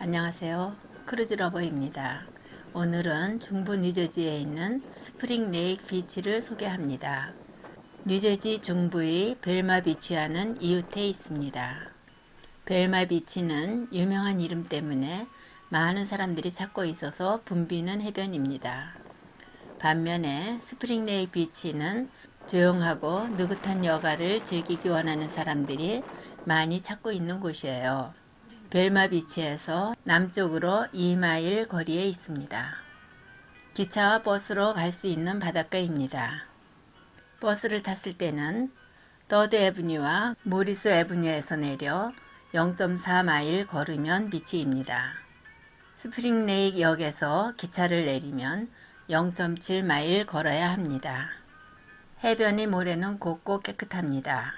안녕하세요. 크루즈 러버입니다. 오늘은 중부 뉴저지에 있는 스프링 레이크 비치를 소개합니다. 뉴저지 중부의 벨마 비치와는 이웃해 있습니다. 벨마 비치는 유명한 이름 때문에 많은 사람들이 찾고 있어서 붐비는 해변입니다. 반면에 스프링 레이크 비치는 조용하고 느긋한 여가를 즐기기 원하는 사람들이 많이 찾고 있는 곳이에요. 벨마 비치에서 남쪽으로 2마일 거리에 있습니다. 기차와 버스로 갈 수 있는 바닷가입니다. 버스를 탔을 때는 더드 에브뉴와 모리스 에브뉴에서 내려 0.4마일 걸으면 비치입니다. 스프링 레이크 역에서 기차를 내리면 0.7마일 걸어야 합니다. 해변의 모래는 곱고 깨끗합니다.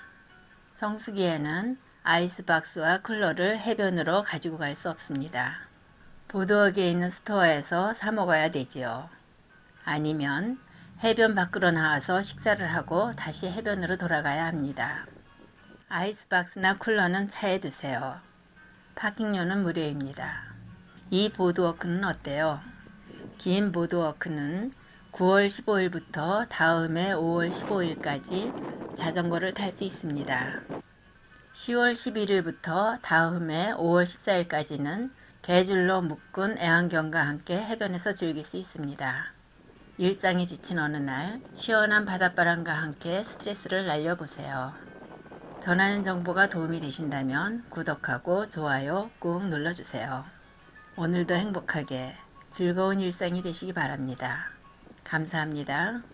성수기에는 아이스박스와 쿨러를 해변으로 가지고 갈 수 없습니다. 보드워크에 있는 스토어에서 사 먹어야 되지요. 아니면 해변 밖으로 나와서 식사를 하고 다시 해변으로 돌아가야 합니다. 아이스박스나 쿨러는 차에 두세요. 파킹료는 무료입니다. 이 보드워크는 어때요? 긴 보드워크는 9월 15일부터 다음해 5월 15일까지 자전거를 탈 수 있습니다. 10월 11일부터 다음해 5월 14일까지는 개줄로 묶은 애완견과 함께 해변에서 즐길 수 있습니다. 일상에 지친 어느 날 시원한 바닷바람과 함께 스트레스를 날려보세요. 전하는 정보가 도움이 되신다면 구독하고 좋아요 꾹 눌러주세요. 오늘도 행복하게 즐거운 일상이 되시기 바랍니다. 감사합니다.